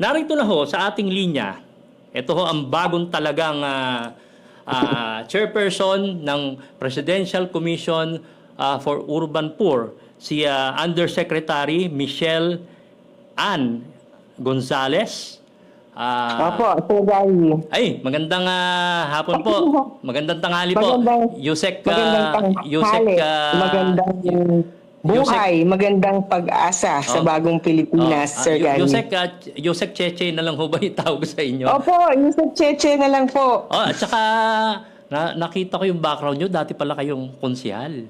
narito na ho sa ating linya, ito ho ang bagong talagang ah, ah, chairperson ng Presidential Commission ah, for Urban Poor, si ah, Undersecretary Michelle Ann Gonzales. Ah, Opo, Sir Gary. ay, magandang ah, hapon po. Magandang tanghali po. Magandang- Yusek, Magandang ah, tanghali. Yusek, ah, magandang buhay, magandang pag-asa sa Oh. bagong Pilipinas, oh, Sir ah, Gary. Yusek, ah, Yusek Cheche na lang ho ba yung tawag sa inyo? Opo, Yusek Cheche na lang po. Oh, at saka na, nakita ko yung background nyo, dati pala kayong konsyal.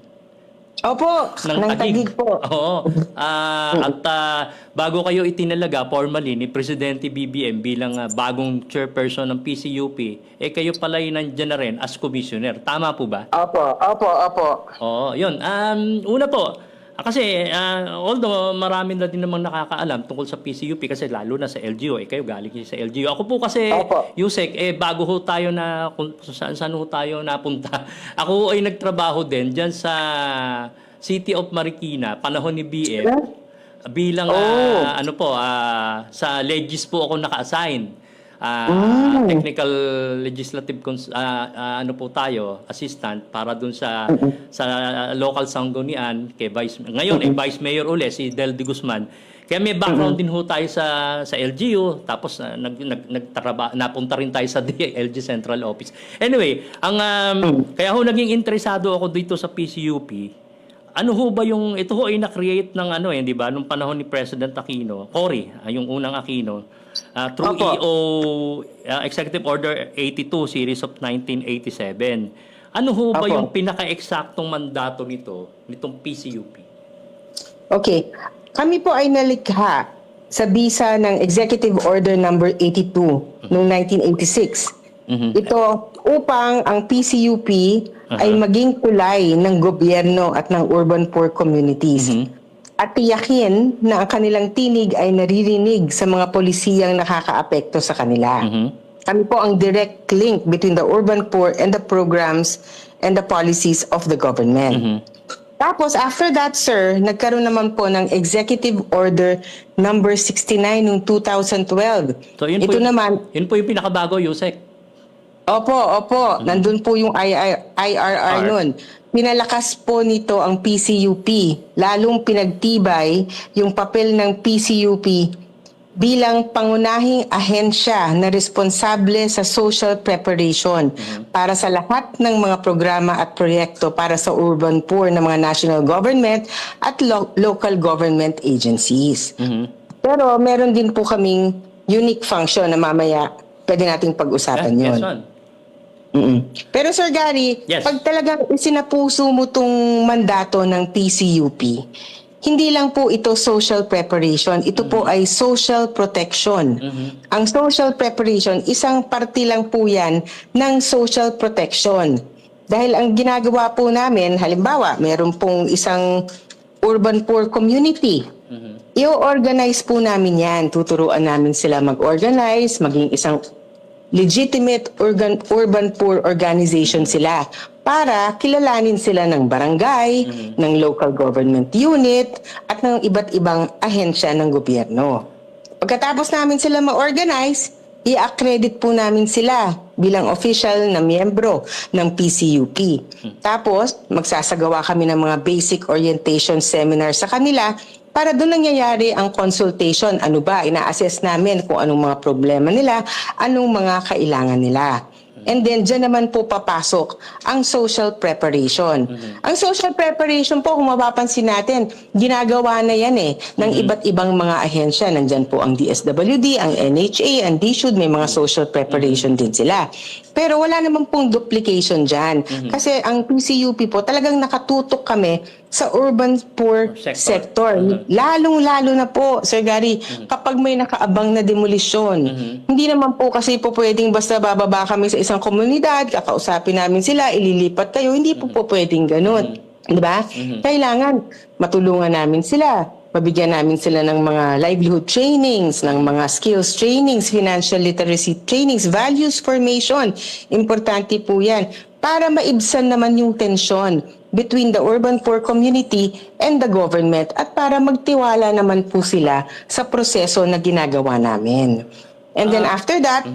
Opo, ng tagig po. Oo. Ah, at ah, bago kayo itinalaga formally ni Presidente BBM bilang ah, bagong chairperson ng PCUP, eh kayo pala yung nandyan na rin as commissioner. Tama po ba? Opo, opo, opo. Oo, yun. Um, una po, ah, kasi ah, although marami na din namang nakakaalam tungkol sa PCUP kasi lalo na sa LGU, eh kayo galing kayo sa LGU. Ako po kasi, Opo. Yusek, eh bago ho tayo na, kung saan, saan ho tayo napunta, ako ay nagtrabaho din dyan sa City of Marikina, panahon ni BM, bilang Oh. ah, ano po, ah, sa Legis po ako naka-assign. Ah, Mm. technical legislative cons- ah, ah, ano po tayo assistant para dun sa sa local sanggunian kay Vice ngayon eh Vice Mayor uli si Del de Guzman. Kaya may background din ho tayo sa sa LGU tapos ah, nag, nag nagtraba, napunta rin tayo sa DLG Central Office. Anyway ang um, kaya ho naging interesado ako dito sa PCUP ano ho ba yung ito ho ay na-create ng ano eh, di ba, nung panahon ni President Aquino, Cory, yung unang Aquino, ah, through Opo. EO ah, Executive Order 82 series of 1987. Ano ho ba Opo. yung pinaka-eksaktong mandato nito, nitong PCUP? Okay. Kami po ay nalikha sa bisa ng Executive Order number 82 noong 1986. Mhm. Ito upang ang PCUP ay Aha. maging tulay ng gobyerno at ng urban poor communities. Mhm. At tiyakin na ang kanilang tinig ay naririnig sa mga polisiyang nakakaapekto sa kanila. Mhm. Kami po ang direct link between the urban poor and the programs and the policies of the government. Mhm. Tapos after that, sir, nagkaroon naman po ng Executive Order number 69 noong 2012. So yun po, Ito yung- naman, yun po yung pinakabago, Yusek. opo, opo, nandun po yung IR, IRR R. nun. Pinalakas po nito ang PCUP, lalong pinagtibay yung papel ng PCUP bilang pangunahing ahensya na responsable sa social preparation para sa lahat ng mga programa at proyekto para sa urban poor ng mga national government at lo- local government agencies. Mhm. Pero meron din po kaming unique function na mamaya pwede nating pag-usapan Yeah, yun. yes. Mm-mm. Pero Sir Gary, Yes. pag talagang isinapuso mo tong mandato ng PCUP, hindi lang po ito social preparation, ito po ay social protection. Ang social preparation, isang parte lang po yan ng social protection. Dahil ang ginagawa po namin, halimbawa, meron pong isang urban poor community. Mhm. I-organize po namin yan. Tuturuan namin sila mag-organize, maging isang legitimate urban, urban poor organization sila para kilalanin sila ng barangay, ng local government unit, at ng iba't ibang ahensya ng gobyerno. Pagkatapos namin sila ma-organize, i-accredit po namin sila bilang official na miyembro ng PCUP. Tapos, magsasagawa kami ng mga basic orientation seminar sa kanila para doon nangyayari ang consultation. Ano ba? Ina-assess namin kung anong mga problema nila, anong mga kailangan nila. And then, dyan naman po papasok ang social preparation. Ang social preparation po, kung mapapansin natin, ginagawa na yan eh, ng iba't ibang mga ahensya. Nandyan po ang DSWD, ang NHA, ang DSUD, may mga social preparation din sila. Pero wala naman pong duplication dyan. Kasi ang PCUP po, talagang nakatutok kami sa urban poor Sector. sector. Lalong-lalo na po, Sir Gary, kapag may nakaabang na demolisyon. Hindi naman po kasi po pwedeng basta bababa kami sa isang komunidad, kakausapin namin sila, ililipat kayo. Hindi po po pwedeng ganun. Di ba? Kailangan matulungan namin sila. Mabigyan namin sila ng mga livelihood trainings, ng mga skills trainings, financial literacy trainings, values formation. Importante po yan. Para maibsan naman yung tensyon between the urban poor community and the government at para magtiwala naman po sila sa proseso na ginagawa namin. And then after that,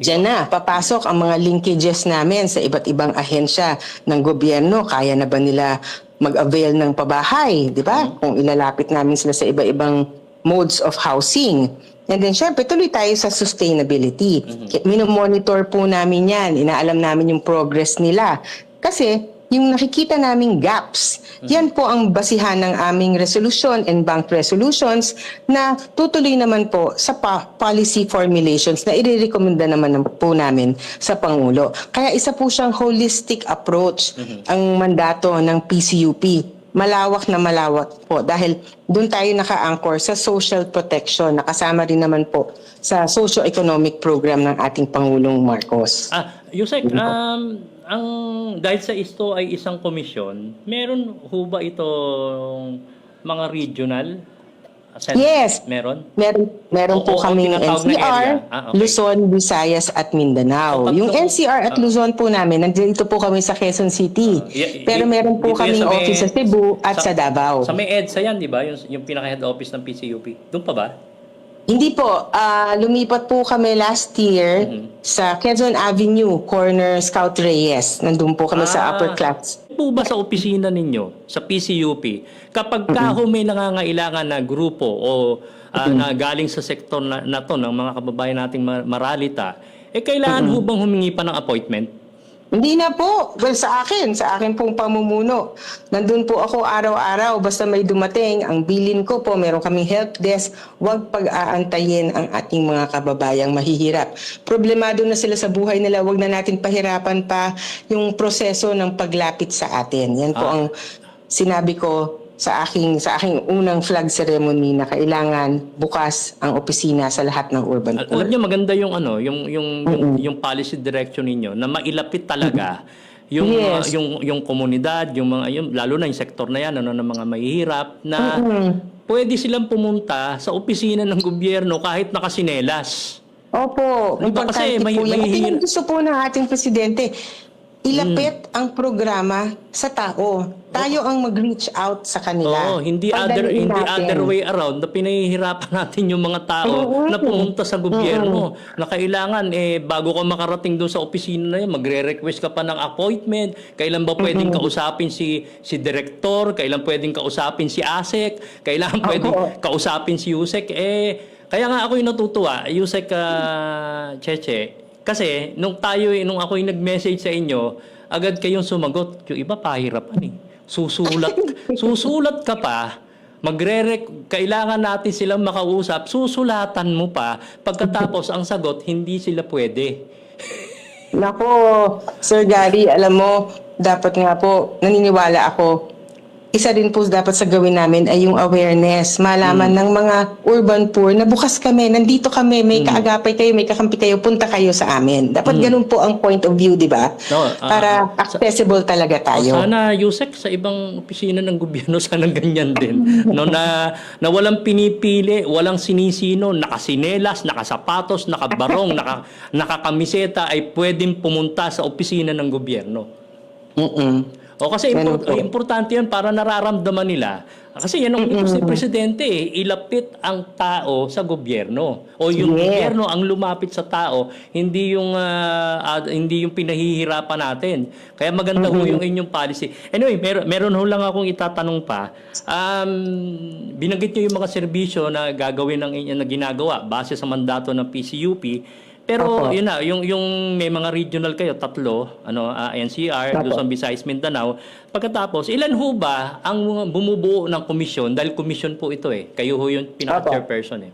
Diyan na, papasok ang mga linkages namin sa iba't ibang ahensya ng gobyerno. Kaya na ba nila mag-avail ng pabahay, di ba? Kung ilalapit namin sila sa iba-ibang modes of housing. And then, syempre, tuloy tayo sa sustainability. Ki- Minomonitor po namin yan. Inaalam namin yung progress nila. Kasi, yung nakikita naming gaps, yan po ang basihan ng aming resolution and bank resolutions na tutuloy naman po sa pa- policy formulations na irerekomenda naman po namin sa Pangulo. Kaya isa po siyang holistic approach ang mandato ng PCUP. Malawak na malawak po dahil doon tayo naka-anchor sa social protection. Nakasama rin naman po sa socio-economic program ng ating Pangulong Marcos. Ah, Yusek, um, ang dahil sa isto ay isang komisyon, meron ho ba itong mga regional? Sen- Yes. Meron? Meron, meron Oo, po oo, kaming tinatawag na NCR. Ah, okay. Luzon, Visayas at Mindanao. Oh, yung tatlo. NCR at Luzon po namin, nandito po kami sa Quezon City. Ah, y- y- Pero meron po dito yan kaming sa may- office sa Cebu at sa, Davao. Sa may EDSA yan, di ba? Yung, yung pinaka-head office ng PCUP. Doon pa ba? Hindi po, ah, lumipat po kami last year Mm-hmm. sa Quezon Avenue, corner Scout Reyes. Nandun po kami sa Ah. upper class. po ba sa opisina ninyo, sa PCUP, kapag ka ho may nangangailangan na grupo o ah, na galing sa sektor na, na to ng mga kababayan nating ma- maralita, eh kailangan ho bang humingi pa ng appointment? Hindi na po. Well, sa akin, sa akin pong pamumuno. Nandun po ako araw-araw. Basta may dumating, ang bilin ko po, meron kaming help desk. Huwag pag-aantayin ang ating mga kababayang mahihirap. Problemado na sila sa buhay nila. Huwag na natin pahirapan pa yung proseso ng paglapit sa atin. Yan po Ah. ang sinabi ko sa aking sa aking unang flag ceremony na kailangan bukas ang opisina sa lahat ng urban poor. Alam niyo maganda yung ano, yung yung yung, yung policy direction ninyo na mailapit talaga yung uh, Yes. yung yung komunidad, yung mga yung, lalo na yung sektor na yan ano ng mga mahihirap na Mm. pwede silang pumunta sa opisina ng gobyerno kahit nakasinelas. Opo, Di ba importante kasi may- po yan. may Ito yung gusto po ng ating presidente. Ilapit Hmm. ang programa sa tao. Tayo ang mag-reach out sa kanila. Oo, hindi other hindi natin. other way around na pinahihirapan natin yung mga tao na pumunta sa gobyerno na kailangan eh bago ka makarating doon sa opisina na yun magre-request ka pa ng appointment. Kailan ba pwedeng kausapin si si direktor kailan pwedeng kausapin si ASEC? Kailan pwedeng kausapin si USEC eh kaya nga ako yung natutuwa. USEC ah, Cheche kasi nung tayo nung ako yung nag-message sa inyo agad kayong sumagot. Yung iba pahirapan eh. Susulat. Susulat ka pa. Magre kailangan natin silang makausap. Susulatan mo pa. Pagkatapos ang sagot hindi sila pwede. Nako, Sir Gary, alam mo, dapat nga po, naniniwala ako, isa din po dapat sa gawin namin ay yung awareness. Malaman ng mga urban poor na bukas kami, nandito kami, may kaagapay kayo, may kakampi kayo, punta kayo sa amin. Dapat ganun po ang point of view, di ba? No, ah, Para accessible talaga tayo. sana Yusek sa ibang opisina ng gobyerno sana ganyan din no na na walang pinipili walang sinisino nakasinelas nakasapatos nakabarong naka nakakamiseta ay pwedeng pumunta sa opisina ng gobyerno Mm-mm. O kasi Ganun impor- po. importante yan para nararamdaman nila. Kasi yan ang gusto ni Presidente eh, ilapit ang tao sa gobyerno. O yung Yes. gobyerno ang lumapit sa tao, hindi yung ah, ah, hindi yung pinahihirapan natin. Kaya maganda ho yung inyong policy. Anyway, meron, meron ho lang akong itatanong pa. Um, binanggit niyo yung mga serbisyo na gagawin ng inyo na ginagawa base sa mandato ng PCUP. Pero Opo. yun na, yung yung may mga regional kayo, tatlo, ano, ah, NCR. Luzon, Visayas, Mindanao. Pagkatapos, ilan ho ba ang bumubuo ng komisyon? Dahil komisyon po ito eh. Kayo ho yung pinaka-chairperson eh.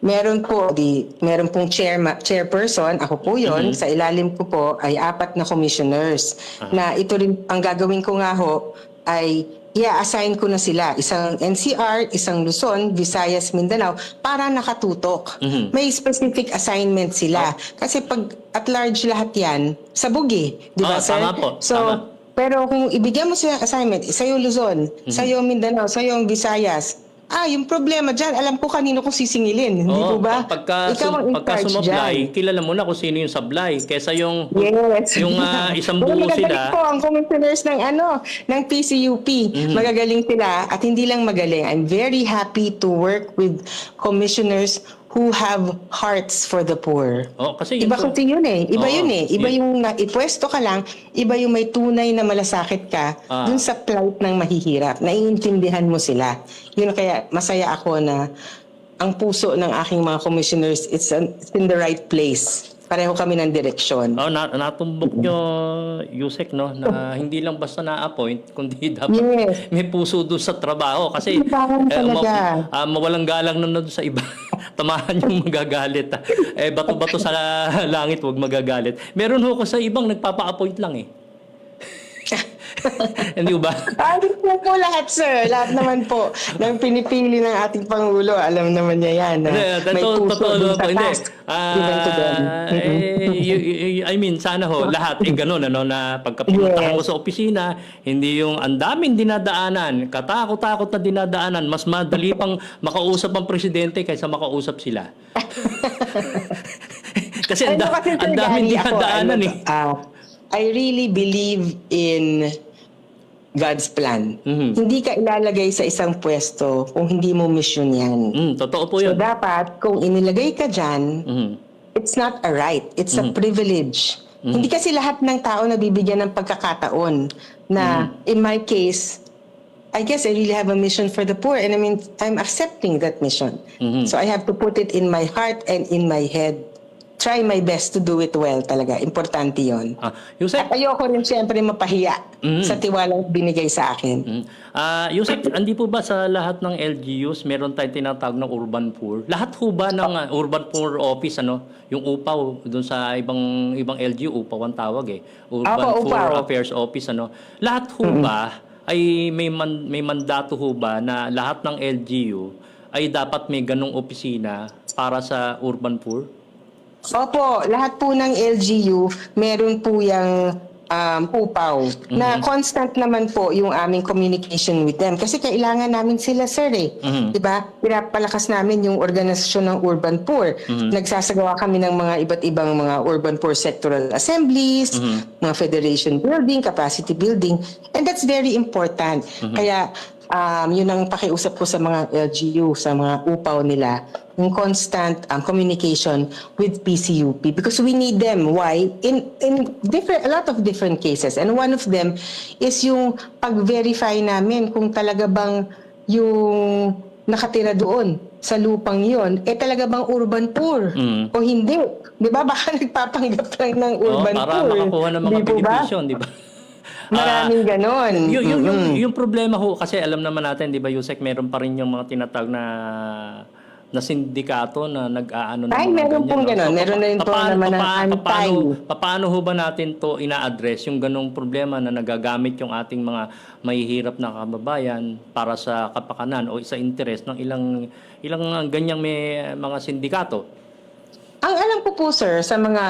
Meron po, di, meron pong chair, chairperson, ako po yon Sa ilalim ko po ay apat na commissioners. Na ito rin, ang gagawin ko nga ho, ay i-assign ko na sila. Isang NCR, isang Luzon, Visayas, Mindanao, para nakatutok. Mhm. May specific assignment sila. Kasi pag at large lahat yan, sabog eh. Di ba, Ah, sir? tama po, So, tama. pero kung ibigyan mo sila assignment, sa'yo Luzon, sa'yo Mindanao, sa'yo Visayas, ah, yung problema dyan, alam ko kanino kong sisingilin. Hindi Oo, po ba? Pagka, Ikaw ang pagka charge sumablay, dyan. kilala mo na kung sino yung sablay. Kesa yung, Yes. yung ah, isang Pero buo magagaling sila. po ang commissioners ng ano, ng PCUP. Mm-hmm. Magagaling sila at hindi lang magaling. I'm very happy to work with commissioners who have hearts for the poor. Oh, kasi yun Iba po- kasi yun eh. Iba Oo. yun eh. Iba Yun. yung ipwesto ka lang, iba yung may tunay na malasakit ka Ah. dun sa plight ng mahihirap. Naiintindihan mo sila. Yun kaya masaya ako na ang puso ng aking mga commissioners it's, an- it's in the right place. Pareho kami ng direksyon. Oh, na, natumbok nyo, Yusek, no? Na hindi lang basta na-appoint, kundi dapat Yes. may puso doon sa trabaho. Kasi Kailangan talaga. ah, mawalang galang na doon sa iba. Tamahan yung magagalit. ah. Eh, bato-bato sa langit, wag magagalit. Meron ho ko sa ibang nagpapa-appoint lang eh. Hindi ba? Ayos po po lahat, sir. Lahat naman po ng pinipili ng ating Pangulo. Alam naman niya yan. Na Hindi, may totoo- puso totoo dun sa. Hindi. task. given to them. Ah, eh, y- y- I mean, sana ho, lahat, eh, ganun, ano, na pagka pinuntahan Yes. mo sa opisina, hindi yung ang daming dinadaanan, katakot-takot na dinadaanan, mas madali pang makausap ang presidente kaysa makausap sila. Kasi ang, da- Ano kasi, Sir ang daming ako, dinadaanan ano, eh. ah, I really believe in God's plan. Mhm. Hindi ka ilalagay sa isang pwesto kung hindi mo mission yan. Mm, totoo po So yun. dapat, kung inilagay ka dyan, Mhm. it's not a right, it's Mm-hmm. a privilege. Hindi kasi lahat ng tao nabibigyan ng pagkakataon na Mm-hmm. in my case, I guess I really have a mission for the poor and I mean I'm accepting that mission. Mm-hmm. So I have to put it in my heart and in my head. Try my best to do it well talaga. Importante 'yon. Ah, Yusek, At ayoko rin siyempre mapahiya Mhm. sa tiwalang binigay sa akin. Mm. Ah, Yusek, andi po ba sa lahat ng LGUs meron tayong tinatawag ng urban poor? Lahat ho ba ng ah, urban poor office ano, yung upaw doon sa ibang ibang LGU upaw ang tawag eh. Urban Opo, Poor upaw. Affairs Office ano. Lahat ho ba ay may man, may mandato ho ba na lahat ng LGU ay dapat may ganong opisina para sa urban poor? Opo, lahat po ng LGU, meron po yung um, upaw na constant naman po yung aming communication with them. Kasi kailangan namin sila, sir eh. Mhm. 'Di ba? Pinapalakas namin yung organisasyon ng Urban Poor. Nagsasagawa kami ng mga iba't ibang mga Urban Poor sectoral assemblies, mga federation building, capacity building. And that's very important. Kaya um, yun ang pakiusap ko sa mga LGU, sa mga upaw nila, yung constant um, communication with PCUP because we need them. Why? In in different a lot of different cases. And one of them is yung pag-verify namin kung talaga bang yung nakatira doon sa lupang yon eh talaga bang urban poor Mm. o hindi 'di ba baka nagpapanggap lang ng urban Oh, para poor makakuha ng mga Di benepisyon, di ba? maraming ganon yung, yung, yung, Mm-mm. yung problema ho, kasi alam naman natin, di ba, Yusek, meron pa rin yung mga tinatawag na na sindikato na nag-aano ng Ay, mga meron pong no? ganon. Meron na rin po naman ng paano, antay. paano, paano ho ba natin to ina-address yung ganong problema na nagagamit yung ating mga mahihirap na kababayan para sa kapakanan o sa interest ng ilang ilang ganyang may mga sindikato? Ang alam ko po sir sa mga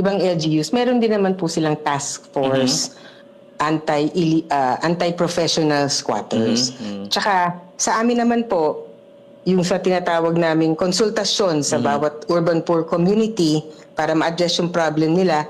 ibang LGUs, meron din naman po silang task force anti uh, anti-professional squatters. Tsaka sa amin naman po yung sa tinatawag naming konsultasyon sa bawat urban poor community para ma-address yung problem nila,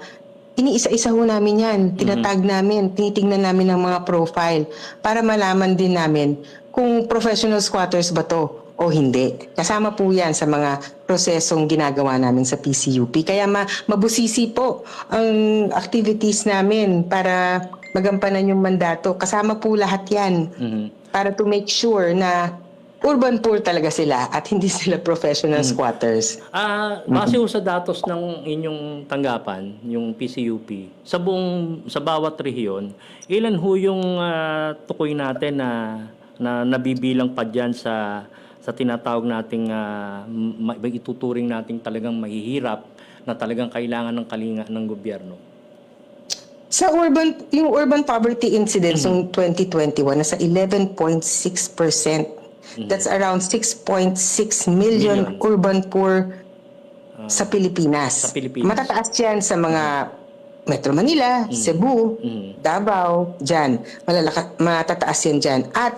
iniisa-isa ho namin yan. Tinatag namin, tinitingnan namin ang mga profile para malaman din namin kung professional squatters ba to o hindi. Kasama po yan sa mga prosesong ginagawa namin sa PCUP. Kaya ma mabusisi po ang activities namin para magampanan yung mandato. Kasama po lahat yan Mhm. para to make sure na urban poor talaga sila at hindi sila professional squatters. Ah, base ho sa datos ng inyong tanggapan, yung PCUP, sa buong sa bawat rehiyon, ilan ho yung ah, tukoy natin na na nabibilang pa diyan sa sa tinatawag nating ma- ituturing nating talagang mahihirap na talagang kailangan ng kalinga ng gobyerno. Sa urban, yung urban poverty incidence ng 2021 nasa 11.6%. That's around 6.6 million Million. urban poor sa Pilipinas. sa Pilipinas. Matataas yan sa mga Metro Manila, Cebu, Mhm. Davao, dyan. Malalaka, matataas yan dyan. At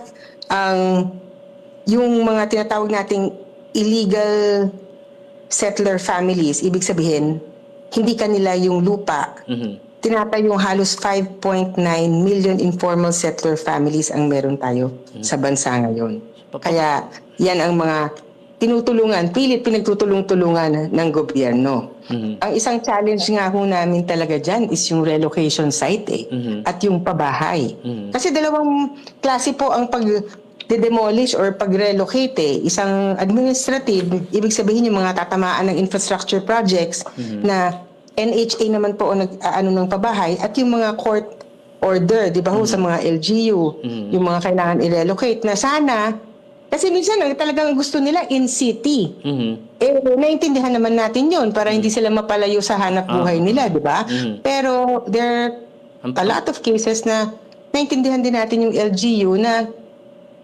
ang yung mga tinatawag nating illegal settler families, ibig sabihin, hindi kanila yung lupa. Mhm. Tinatayong halos 5.9 million informal settler families ang meron tayo sa bansa ngayon. Kaya yan ang mga tinutulungan, pilit pinagtutulong-tulungan ng gobyerno. Mhm. Ang isang challenge nga ho namin talaga dyan is yung relocation site eh, Mhm. at yung pabahay. Mhm. Kasi dalawang klase po ang pag demolish or pag-relocate eh. Isang administrative, ibig sabihin yung mga tatamaan ng infrastructure projects na NHA naman po ang ah, ano ng pabahay at yung mga court order, di ba ho, sa mga LGU, yung mga kailangan i-relocate na sana, kasi minsan ang talagang gusto nila in city. Mhm. Eh, naintindihan naman natin yon para hindi sila mapalayo sa hanap buhay nila, di ba? Mhm. Pero there are a lot of cases na naintindihan din natin yung LGU na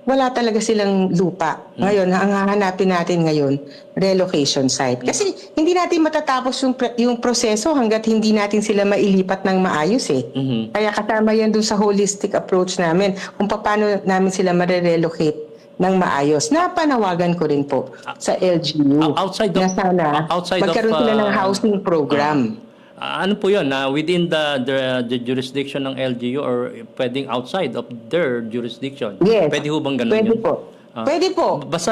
wala talaga silang lupa. Ngayon, ang hahanapin natin ngayon, relocation site. Kasi hindi natin matatapos yung, yung proseso hanggat hindi natin sila mailipat ng maayos eh. Mhm. Kaya kasama yan dun sa holistic approach namin kung paano namin sila marerelocate ng maayos. Napanawagan ko rin po sa LGU outside of- na sana outside of, magkaroon sila ng uh, housing program. Ah, ano po yun? na within the, the, the jurisdiction ng LGU or pwedeng outside of their jurisdiction? yes. Pwede ho bang ganun Pwede yun? po. Ah. Pwede po. Basta,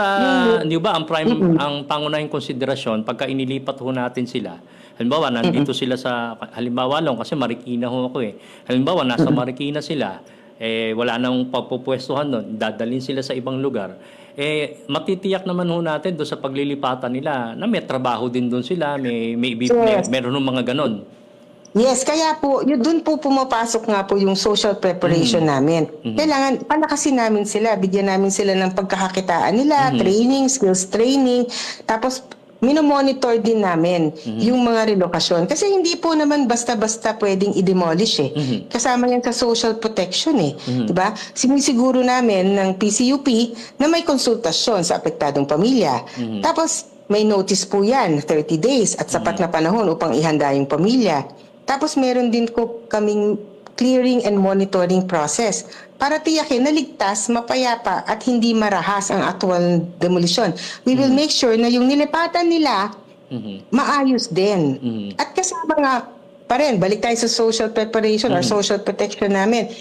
di ba, ang prime, ang pangunahing konsiderasyon, pagka inilipat ho natin sila, halimbawa, nandito sila sa, halimbawa lang, kasi Marikina ho ako eh. Halimbawa, nasa Marikina sila, eh, wala nang pagpupwestuhan doon, dadalhin sila sa ibang lugar. Eh, matitiyak naman ho natin doon sa paglilipatan nila na may trabaho din doon sila, may, may, may, Yes. meron ng mga ganon. Yes, kaya po, yun, dun po pumapasok nga po yung social preparation namin. Kailangan, palakasin namin sila, bigyan namin sila ng pagkakakitaan nila, training, skills training, tapos minomonitor din namin yung mga relokasyon. Kasi hindi po naman basta-basta pwedeng i-demolish eh. Kasama yan sa social protection eh. Diba? Sinisiguro namin ng PCUP na may konsultasyon sa apektadong pamilya. Tapos, may notice po yan, 30 days at sapat na panahon upang ihanda yung pamilya. Tapos meron din ko kaming clearing and monitoring process para tiyakin na ligtas, mapayapa at hindi marahas ang actual demolition. We will make sure na yung nilipatan nila Mhm. maayos din. Mhm. At kasama nga pa rin, balik tayo sa social preparation or social protection namin.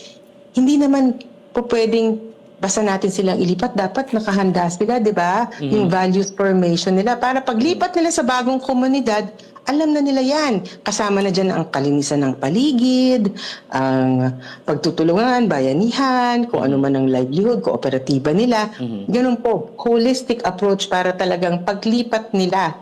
Hindi naman po pwedeng basta natin silang ilipat, dapat nakahanda sila, di ba? Yung values formation nila. Para paglipat nila sa bagong komunidad, alam na nila yan. Kasama na dyan ang kalinisan ng paligid, ang pagtutulungan, bayanihan, kung ano man ang livelihood, kooperatiba nila. Ganun po, holistic approach para talagang paglipat nila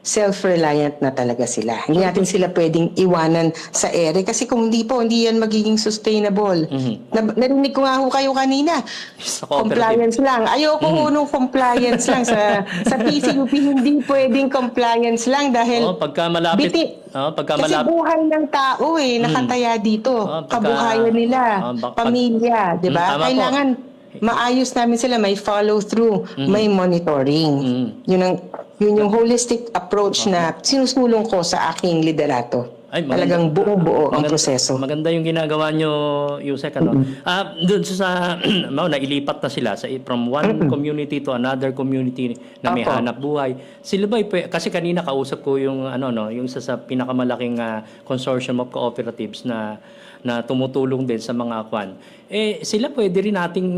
self-reliant na talaga sila. Hindi natin sila pwedeng iwanan sa ere kasi kung hindi po, hindi yan magiging sustainable. Na, narinig ko nga ho kayo kanina, compliance lang. Ayoko ho nung compliance lang sa sa PCUP, hindi pwedeng compliance lang dahil Oh, pagka malapit, biti. oh, pagka kasi malapit, buhay ng tao eh, nakataya dito. Oh, pagka- Kabuhayan nila, Oh, bak- pamilya, di Mm, ba? tama po. Maayos namin sila, may follow through, may monitoring. Mm. Yun ang yun yung holistic approach na sinusulong ko sa aking liderato. Ay, maganda. Talagang buo-buo ang Maganda- proseso. Maganda yung ginagawa nyo, Yusek. Ano? Ah, doon sa, mau, nailipat na sila sa, from one community to another community na may Opo. hanap buhay. Sila ba, kasi kanina kausap ko yung, ano, no, yung sa, sa pinakamalaking ah, consortium of cooperatives na na tumutulong din sa mga kwan. Eh, sila pwede rin nating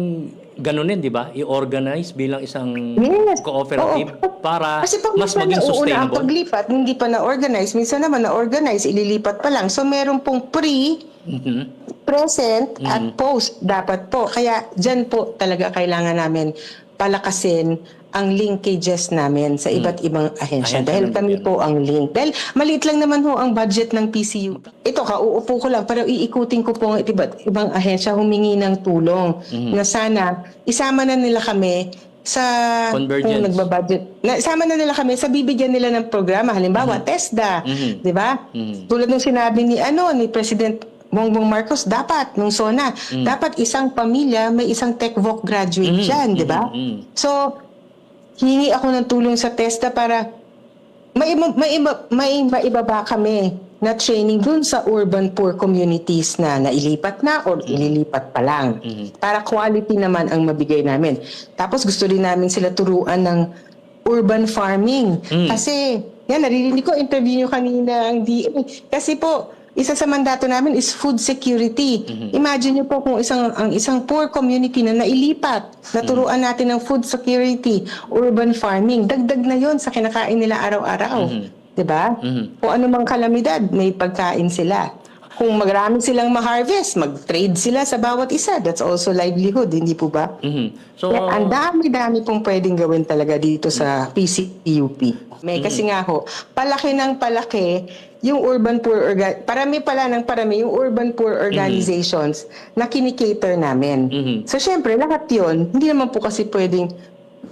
ganunin, di ba? I-organize bilang isang Yes. cooperative Oo. para Kasi pag mas maging sustainable. paglipat, hindi pa na-organize. Minsan naman na-organize, ililipat pa lang. So meron pong pre, Mhm. present, Mm-hmm. at post dapat po. Kaya dyan po talaga kailangan namin palakasin ang linkages namin sa iba't ibang ahensya. Ahensya Dahil ng kami gobyerno. po ang link. Dahil maliit lang naman ho ang budget ng PCU. Ito, kauupo ko lang, pero iikutin ko po ang iba't ibang ahensya humingi ng tulong Mm-hmm. na sana isama na nila kami sa Convergence. kung nagbabudget. Na, isama na nila kami sa bibigyan nila ng programa. Halimbawa, TESDA. Mhm. Di ba? Mhm. Tulad ng sinabi ni ano ni President Bongbong Marcos, dapat nung SONA, dapat isang pamilya may isang TechVoc graduate Mhm. dyan, di ba? Mhm. So, hingi ako ng tulong sa TESDA para may may may maibaba kami na training dun sa urban poor communities na nailipat na or ililipat pa lang. Para quality naman ang mabigay namin. Tapos gusto rin namin sila turuan ng urban farming. Kasi, yan, naririnig ko, interview nyo kanina ang DA. Kasi po, isa sa mandato namin is food security. Imagine nyo po kung isang ang isang poor community na nailipat, naturuan natin ng food security, urban farming, dagdag na yon sa kinakain nila araw-araw. 'Di ba? Kung ano mang kalamidad, may pagkain sila. Kung marami silang ma-harvest, mag-trade sila sa bawat isa. That's also livelihood, hindi po ba? Mhm. So, Kaya ang dami-dami pong pwedeng gawin talaga dito sa PCUP. May kasi nga ho, palaki ng palaki yung urban poor orga- parami pala ng parami yung urban poor organizations na kinikater namin. Mhm. So syempre, lahat yun, hindi naman po kasi pwedeng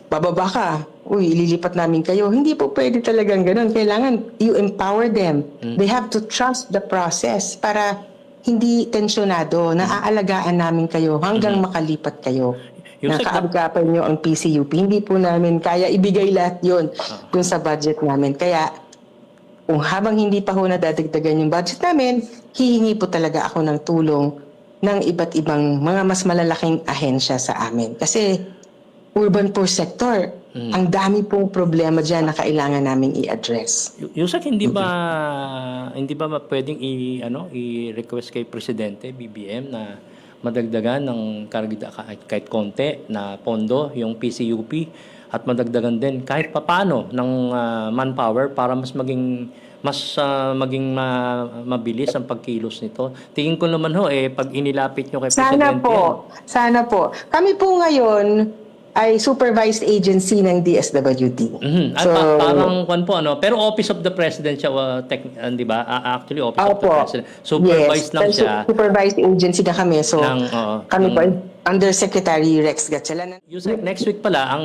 bababa ka, uy, ililipat namin kayo. Hindi po pwede talagang ganun. Kailangan you empower them. They have to trust the process para hindi tensyonado na aalagaan namin kayo hanggang makalipat kayo. Yung Nakaagapan nyo ang PCUP. Hindi po namin kaya ibigay lahat yon dun sa budget namin. Kaya kung habang hindi pa ho nadadagdagan yung budget namin, hihingi po talaga ako ng tulong ng iba't ibang mga mas malalaking ahensya sa amin. Kasi urban poor sector, ang dami pong problema dyan na kailangan namin i-address. Y- Yusek, hindi ba hindi ba pwedeng i ano i-request kay presidente BBM na madagdagan ng kahit konti na pondo yung PCUP at madagdagan din kahit papano ng ah, manpower para mas maging mas ah, maging ma- mabilis ang pagkilos nito. Tingin ko naman ho eh pag inilapit nyo kay Sana presidente. po, sana po. Kami po ngayon ay supervised agency ng DSWD. Mhm. Ay, So, pa- parang kwan po ano, pero Office of the President siya, uh, tech, uh, 'di ba? Ah, actually Office of the Opo. President. Supervised yes, lang siya. Supervised agency na kami. So, Ng, oo, kami ng- po, Undersecretary Rex Gatchalanan. Yusek, next week pala, ang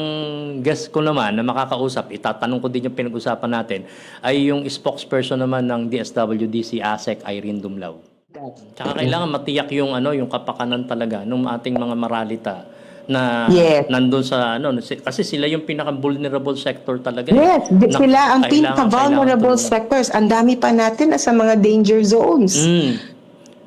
guest ko naman na makakausap, itatanong ko din yung pinag-usapan natin, ay yung spokesperson naman ng DSWD, si ASEC Irene Dumlao. Tsaka kailangan matiyak yung ano, yung kapakanan talaga ng ating mga maralita na Yes. nandun sa ano si- kasi sila yung pinaka vulnerable sector talaga. Yes, Na- sila ang pinaka-vulnerable kailangan sectors. Ang dami pa natin na sa mga danger zones. Mm.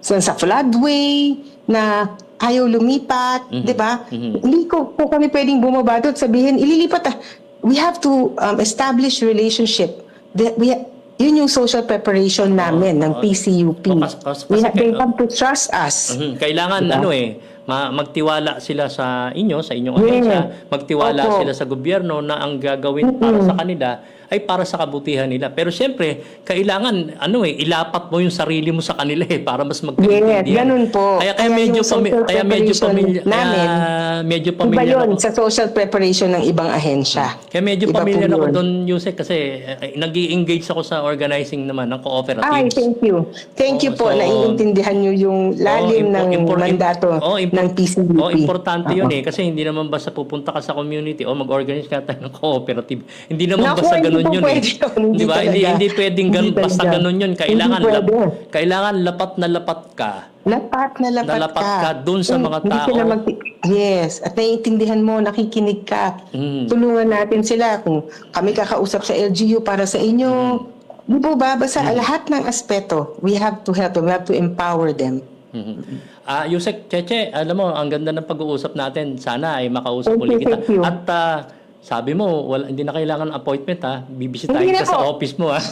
So, sa floodway, na ayaw lumipat, Mhm. di ba? Hindi ko po kami pwedeng bumaba doon sabihin, ililipat ah. We have to um, establish relationship. The, we, yun yung social preparation namin ng PCUP. Oh, kas- kas- We kasi ha- they have to trust us. Mhm. Kailangan Diba? ano eh, ma- magtiwala sila sa inyo, sa inyong Yes. ahensya, magtiwala Opo. sila sa gobyerno na ang gagawin para sa kanila ay para sa kabutihan nila. Pero siyempre, kailangan ano eh, ilapat mo yung sarili mo sa kanila eh para mas magkaintindihan. Yes, ganun po. Kaya kaya Kaya medyo pami- kaya medyo pamilya namin, kaya medyo Iba pamilya yun ako. sa social preparation ng ibang ahensya. Kaya medyo Iba pamilya ako yun. doon, Yusek, kasi eh, nag engage ako sa organizing naman ng cooperatives. Ay, thank you. Thank you Oo, po. so- Naiintindihan nyo yung lalim Oo, ng impor- impor- mandato Oo, impor- ng PCBP. Oo, importante yun Oo. eh. Kasi hindi naman basta pupunta ka sa community o mag-organize ka tayo ng cooperative. Hindi naman Naku, basta hindi ganun yun pwede eh. yun. Hindi Di ba? Hindi, hindi pwedeng ganun, Hindi basta ganun yun. Kailangan, lap, kailangan lapat na lapat ka. Lapat na lapat, Nalapat ka dun sa mga Hindi tao. sila mag- yes, at naiintindihan mo, nakikinig ka. Mm. Tulungan natin sila kung kami kakausap sa LGU para sa inyo. Mm-hmm. Di po ba? Basta lahat ng aspeto, we have to help them. We have to empower them. Mhm. Ah, Yusek Cheche, alam mo, ang ganda ng pag-uusap natin. Sana ay makausap ulit you, kita. At ah, sabi mo, wala, hindi na kailangan ng appointment ha. Bibisitahin ka sa office mo ha.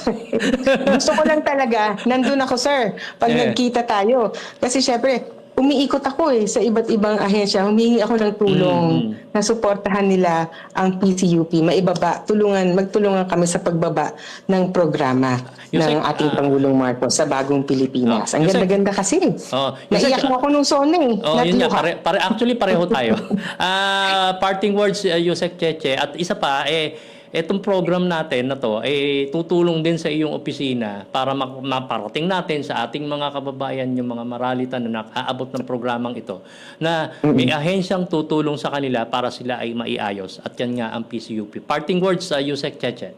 Gusto ko lang talaga, nandun ako sir, pag Eh. nagkita tayo. Kasi syempre, umiikot ako eh sa iba't ibang ahensya. Humingi ako ng tulong Mm. na suportahan nila ang PCUP. Maibaba, tulungan, magtulungan kami sa pagbaba ng programa Yusek, ng ating ah, Pangulong Marcos sa bagong Pilipinas. Ang ganda-ganda kasi. Oh, Naiyak mo ako nung sona eh. Oh, yun nga, pare, pare, actually pareho tayo. Ah, parting words uh, Yusek Cheche at isa pa eh etong program natin na to eh tutulong din sa iyong opisina para ma- maparating natin sa ating mga kababayan yung mga maralitan na nakaabot ng programang ito na may ahensyang tutulong sa kanila para sila ay maiayos at yan nga ang PCUP. Parting words sa Yusek Cheche.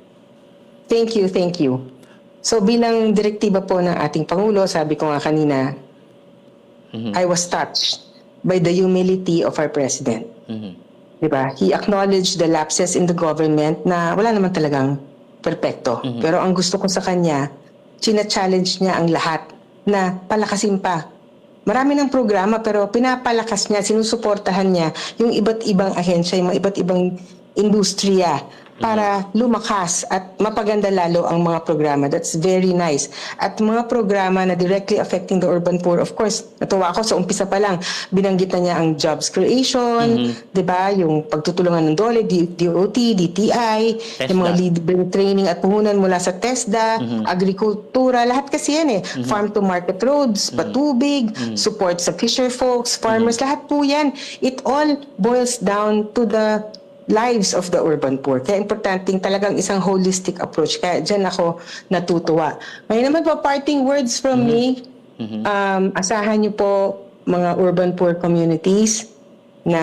Thank you, thank you. So bilang direktiba po ng ating Pangulo, sabi ko nga kanina, Mhm. I was touched by the humility of our President. Mhm. Diba? He acknowledged the lapses in the government na wala naman talagang perpekto. Pero ang gusto ko sa kanya, china-challenge niya ang lahat na palakasin pa. Marami ng programa pero pinapalakas niya, sinusuportahan niya yung iba't ibang ahensya, yung iba't ibang industriya para lumakas at mapaganda lalo ang mga programa. That's very nice. At mga programa na directly affecting the urban poor, of course, natuwa ako sa umpisa pa lang, binanggit na niya ang jobs creation, 'di ba? Yung pagtutulungan ng DOLE, DOT, DTI, yung mga TESDA. libreng training at puhunan mula sa TESDA, agrikultura, lahat kasi yan eh. Farm to market roads, patubig, support sa fisher folks, farmers, lahat po yan. It all boils down to the lives of the urban poor. Kaya importanteng talagang isang holistic approach. Kaya dyan ako natutuwa. Ngayon naman po, parting words from me. Um, asahan niyo po mga urban poor communities na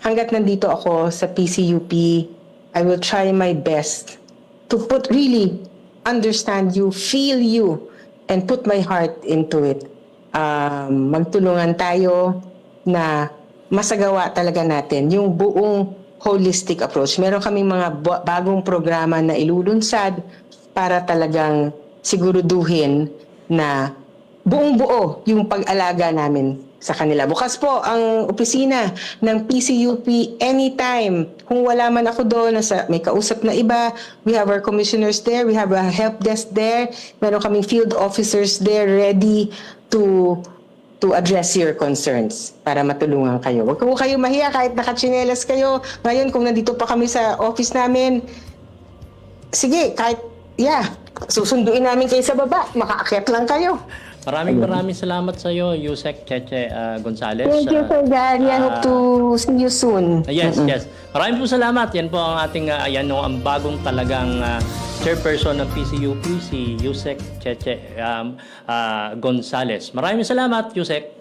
hanggat nandito ako sa PCUP, I will try my best to put really understand you, feel you, and put my heart into it. Um, magtulungan tayo na masagawa talaga natin yung buong holistic approach. Meron kaming mga ba- bagong programa na ilulunsad para talagang siguruduhin na buong buo yung pag-alaga namin sa kanila. Bukas po ang opisina ng PCUP anytime. Kung wala man ako doon, nasa, may kausap na iba, we have our commissioners there, we have a help desk there, meron kaming field officers there ready to to address your concerns para matulungan kayo. Huwag po kayo mahiya kahit nakachinelas kayo. Ngayon, kung nandito pa kami sa office namin, sige, kahit, yeah, susunduin namin kayo sa baba. Makaakyat lang kayo. Maraming maraming salamat sa iyo, Yusek Cheche ah, Gonzales. Thank you, Ah, Sir Gary. I hope to see you soon. Ah, Yes, yes. Maraming po salamat. Yan po ang ating, uh, ayan no, ang bagong talagang ah, chairperson ng PCUP, si Yusek Cheche um, ah, Gonzales. Maraming salamat, Yusek.